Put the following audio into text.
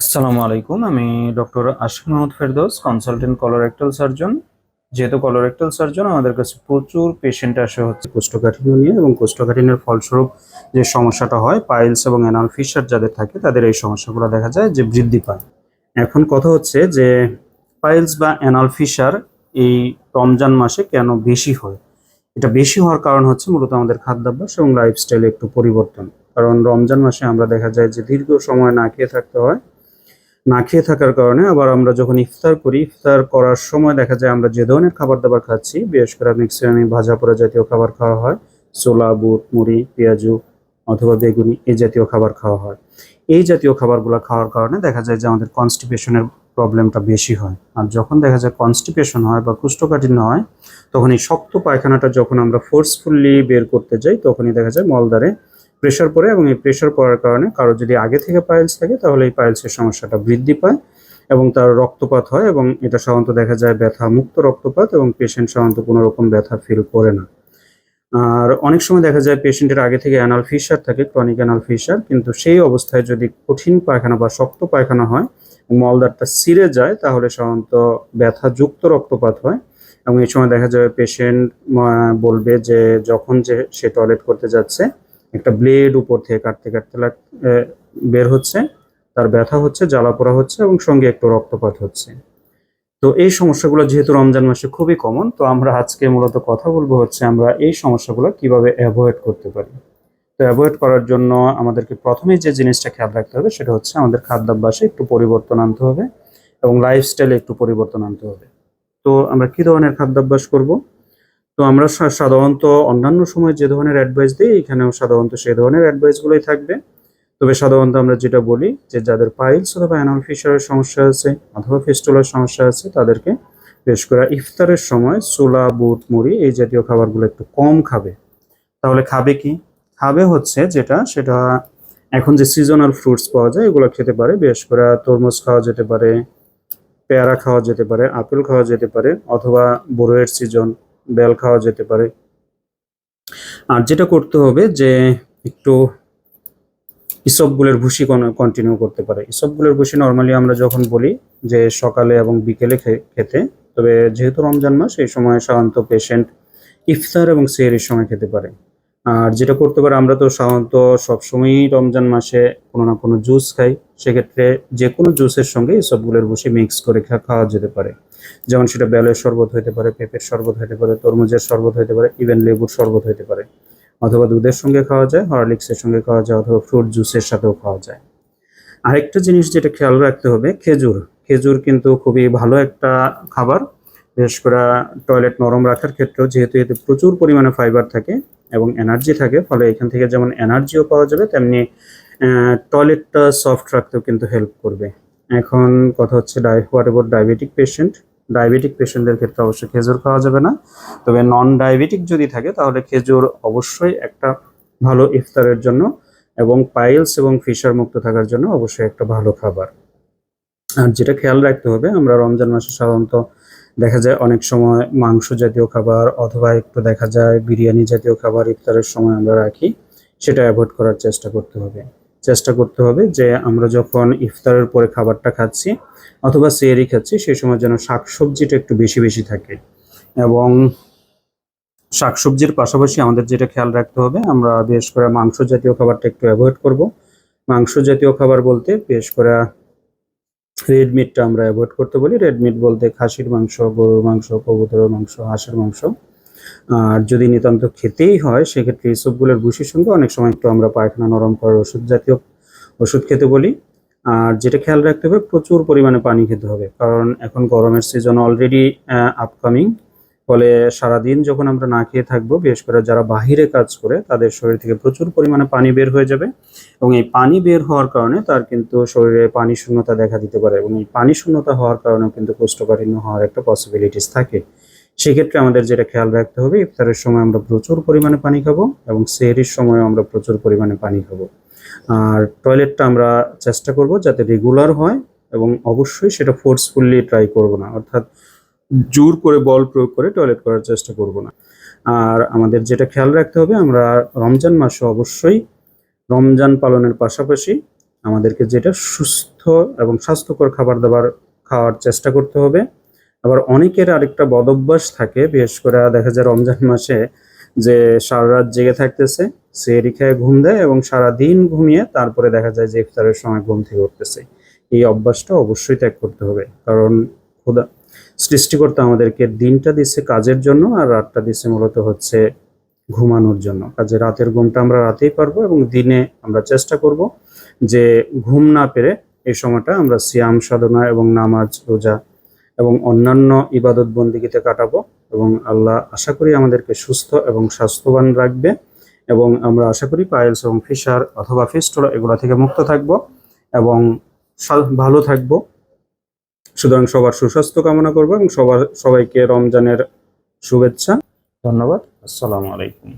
আসসালামু আলাইকুম, আমি doctor Ashik Mohammad Ferdous consultant colorectal surgeon যেহেতু কলোরেক্টাল সার্জন আমাদের কাছে প্রচুর পেশেন্ট আসে হচ্ছে কোষ্ঠকাঠিন্য নিয়ে এবং কোষ্ঠকাঠিন্যের ফলস্বরূপ যে সমস্যাটা হয় পাইলস এবং অ্যানাল ফিশার যাদের থাকে, তাদের এই সমস্যাগুলো দেখা যায় যে বৃদ্ধি পায়। এখন কথা হচ্ছে যে পাইলস বা অ্যানাল ফিশার এই রমজান মাসে কেন বেশি হয়? এটা বেশি হওয়ার কারণ হচ্ছে মূলত আমাদের খাদ্যাভ্যাস এবং লাইফস্টাইলে একটু পরিবর্তন। কারণ রমজান মাসে আমরা দেখা যায় যে দীর্ঘ সময় না খেয়ে থাকতে হয় না খেয়ে থাকার কারণে আবার আমরা যখন ইফতার করি, ইফতার করার সময় দেখা যায় আমরা যে ধরনের খাবার দাবার খাচ্ছি, বিশেষ করে ম্যাক্সিমামই ভাজা পোড়া জাতীয় খাবার খাওয়া হয়, ছোলা, বুট, মুড়ি, পেঁয়াজু অথবা বেগুনি এই জাতীয় খাবার খাওয়া হয়। এই জাতীয় খাবারগুলো খাওয়ার কারণে দেখা যায় যে আমাদের কনস্টিপেশনের প্রবলেমটা বেশি হয়। আর যখন দেখা যায় কনস্টিপেশন হয় বা কুষ্ঠকাঠিন্য হয়, তখন এই শক্ত পায়খানাটা যখন আমরা ফোর্সফুলি বের করতে যাই, তখনই দেখা যায় মলদ্বারে প্রেশার পড়ে এবং এই প্রেশার পড়ার কারণে কারও যদি আগে থেকে পাইলস থাকে, তাহলে এই পাইলসের সমস্যাটা বৃদ্ধি পায় এবং তার রক্তপাত হয় এবং এটা সাধারণত দেখা যায় ব্যথা মুক্ত রক্তপাত এবং পেশেন্ট সাধারণত কোনো রকম ব্যথা ফিল করে না। আর অনেক সময় দেখা যায় পেশেন্টের আগে থেকে অ্যানাল ফিশার থাকে ক্রনিক অ্যানাল ফিশার কিন্তু সেই অবস্থায় যদি কঠিন পায়খানা বা শক্ত পায়খানা হয় মলদারটা ছিঁড়ে যায়, তাহলে সাধারণত ব্যথাযুক্ত রক্তপাত হয় এবং এই সময় দেখা যাবে পেশেন্ট বলবে যে যখন যে সে টয়লেট করতে যাচ্ছে একটা ব্লেড উপর থেকে কাটতে কাটতে বের হচ্ছে, তার ব্যথা হচ্ছে, জ্বালা পোড়া হচ্ছে এবং সঙ্গে একটু রক্তপাত হচ্ছে। তো এই সমস্যাগুলো যেহেতু রমজান মাসে খুবই কমন তো আমরা আজকে মূলত কথা বলব হচ্ছে আমরা এই সমস্যাগুলো কীভাবে অ্যাভয়েড করতে পারি। তো অ্যাভয়েড করার জন্য আমাদেরকে প্রথমে যে জিনিসটা খেয়াল রাখতে হবে সেটা হচ্ছে আমাদের খাদ্যাভ্যাসে একটু পরিবর্তন আনতে হবে এবং লাইফস্টাইলে একটু পরিবর্তন আনতে হবে। তো আমরা কি ধরনের খাদ্যাভ্যাস করব? তো আমরা সাধারণত অন্যান্য সময় যে ধরনের অ্যাডভাইস দিই, এখানেও সাধারণত সেই ধরনের অ্যাডভাইসগুলোই থাকবে। তবে সাধারণত আমরা যেটা বলি যে যাদের পাইলস অথবা অ্যানাল ফিশারের সমস্যা আছে অথবা ফিস্টুলার সমস্যা আছে, তাদেরকে বেশ করে ইফতারের সময় ছোলা বুট, মুড়ি এই জাতীয় খাবারগুলো একটু কম খাবে। তাহলে খাবে কি? খাবে হচ্ছে যেটা, সেটা এখন যে সিজনাল ফ্রুটস পাওয়া যায়, এগুলো খেতে পারে, বেশ করে তরমুজ খাওয়া যেতে পারে, পেয়ারা খাওয়া যেতে পারে, আপেল খাওয়া যেতে পারে, অথবা বড়োয়ের সিজন বেল খাওয়া যেতে পারে। আর যেটা করতে হবে যে, একটু ইসবগুলের ভুসি কন্টিনিউ করতে পারে। ইসবগুলের ভুসি নর্মালি আমরা যখন বলি যে, সকালে এবং বিকেলে খেতে, তবে যেহেতু রমজান মাস, এই সময় সাধারণত পেশেন্ট ইফতার এবং সেহরির সময় খেতে পারে। আর যেটা করতে পারে, আমরা তো সাধারণত সবসময়ই রমজান মাসে কোনো না কোনো জুস খাই। সেক্ষেত্রে যে কোনো জুসের সঙ্গে এসবগুলোর ভুসি মিক্স করে খাওয়া যেতে পারে। যেমন সেটা বেলের শরবত হতে পারে, পেঁপের শরবত হতে পারে, তরমুজের শরবত হতে পারে ইভেন লেবুর শরবত হতে পারে। অথবা দুধের সঙ্গে খাওয়া যায়, হরলিক্সের সঙ্গে খাওয়া যায়, অথবা ফ্রুট জুসের সাথেও খাওয়া যায়। আরেকটা জিনিস যেটা খেয়াল রাখতে হবে, খেজুর। খেজুর কিন্তু খুবই ভালো একটা খাবার, বিশেষ করে টয়লেট নরম রাখার ক্ষেত্রেও, যেহেতু এতে প্রচুর পরিমাণে ফাইবার থাকে এবং এনার্জি থাকে, ফলে এখান থেকে যেমন এনার্জিও পাওয়া যাবে, তেমনি টয়লেটটা সফট রাখতেও কিন্তু হেল্প করবে। এখন কথা হচ্ছে die what about diabetic patient diabetic পেশেন্টদের ক্ষেত্রে অবশ্যই খেজুর খাওয়া যাবে না। তবে নন ডায়াবেটিক যদি থাকে, তাহলে খেজুর অবশ্যই একটা ভালো ইফতারের জন্য এবং পাইলস এবং ফিশার মুক্ত থাকার জন্য অবশ্যই একটা ভালো খাবার। আর যেটা খেয়াল রাখতে হবে, আমরা রমজান মাসে সাধারণত দেখা যায় অনেক সময় মাংস জাতীয় খাবার অথবা একটু দেখা যায় বিরিয়ানি জাতীয় খাবার ইফতারের সময় আমরা রাখি, সেটা অ্যাভয়েড করার চেষ্টা করতে হবে। চেষ্টা করতে হবে যে আমরা যখন ইফতারের পরে খাবারটা খাচ্ছি অথবা সেরি খাচ্ছি সেই সময় যেন শাকসবজিটা একটু বেশি বেশি থাকে। এবং শাকসবজির পাশাপাশি আমাদের যেটা খেয়াল রাখতে হবে, আমরা বিশেষ করে মাংস জাতীয় খাবারটা একটু অ্যাভয়েড করব। মাংস জাতীয় খাবার বলতে বিশেষ করে রেড মিটটা আমরা অ্যাভয়েড করতে বলি। রেড মিট বলতে খাসির মাংস, গরুর মাংস, কবুতরের মাংস, হাঁসের মাংস। আর যদি নিতান্ত খেতেই হয়, সেক্ষেত্রে এসবগুলোর ভুষির সঙ্গে অনেক সময় একটু আমরা পায়খানা নরম করার ওষুধ জাতীয় ওষুধ খেতে বলি। আর যেটা খেয়াল রাখতে হবে, প্রচুর পরিমাণে পানি খেতে হবে। কারণ এখন গরমের সিজন অলরেডি আপকামিং ফলে সারাদিন যখন আমরা না খেয়ে থাকব, বিশেষ করে যারা বাহিরে কাজ করে, তাদের শরীর থেকে প্রচুর পরিমাণে পানি বের হয়ে যাবে। এবং এই পানি বের হওয়ার কারণে তার কিন্তু শরীরে পানি শূন্যতা দেখা দিতে পারে। এবং এই পানি শূন্যতা হওয়ার কারণেও কিন্তু কোষ্ঠকাঠিন্য হওয়ার একটা পসিবিলিটিস থাকে। সেক্ষেত্রে আমাদের যেটা খেয়াল রাখতে হবে, ইফতারের সময় আমরা প্রচুর পরিমাণে পানি খাব এবং সেহরির সময়ও আমরা প্রচুর পরিমাণে পানি খাব। আর টয়লেটটা আমরা চেষ্টা করব যাতে রেগুলার হয় এবং অবশ্যই সেটা ফোর্সফুলি ট্রাই করব না, অর্থাৎ জোর করে বল প্রয়োগ করে টয়লেট করার চেষ্টা করব না। আর আমাদের যেটা খেয়াল রাখতে হবে, আমরা রমজান মাসে অবশ্যই রমজান পালনের পাশাপাশি আমাদেরকে যেটা সুস্থ এবং স্বাস্থ্যকর খাবার দাবার খাওয়ার চেষ্টা করতে হবে। আবার অনেকের আরেকটা বদভ্যাস থাকে, বিশেষ করে দেখা যায় রমজান মাসে যে সারা রাত জেগে থাকতেছে সেরি খেয়ে ঘুম দেয় এবং সারা দিন ঘুমিয়ে তারপরে দেখা যায় যে ইফতারের সময় ঘুম থেকে উঠতেছে। এই অভ্যাসটা অবশ্যই ত্যাগ করতে হবে। কারণ খোদা সৃষ্টিকর্তা আমাদেরকে দিনটা দিচ্ছে কাজের জন্য আর রাতটা দিচ্ছে মূলত হচ্ছে ঘুমানোর জন্য। কাজে রাতের ঘুমটা আমরা রাতেই পারব এবং দিনে আমরা চেষ্টা করব যে ঘুম না পেরে এই সময়টা আমরা সিয়াম সাধনা এবং নামাজ, রোজা এবং অন্যান্য ইবাদত বন্দিগিতে কাটাবো এবং আল্লাহ আশা করি আমাদেরকে সুস্থ এবং স্বাস্থ্যবান রাখবে এবং আমরা আশা করি পায়েলস এবং ফিশার অথবা ফিস্টল এগুলো থেকে মুক্ত থাকব এবং ভালো থাকব। সুতরাং সবার সুস্বাস্থ্য কামনা করব এবং সবার সবাইকে রমজানের শুভেচ্ছা। ধন্যবাদ। আসসালামু আলাইকুম।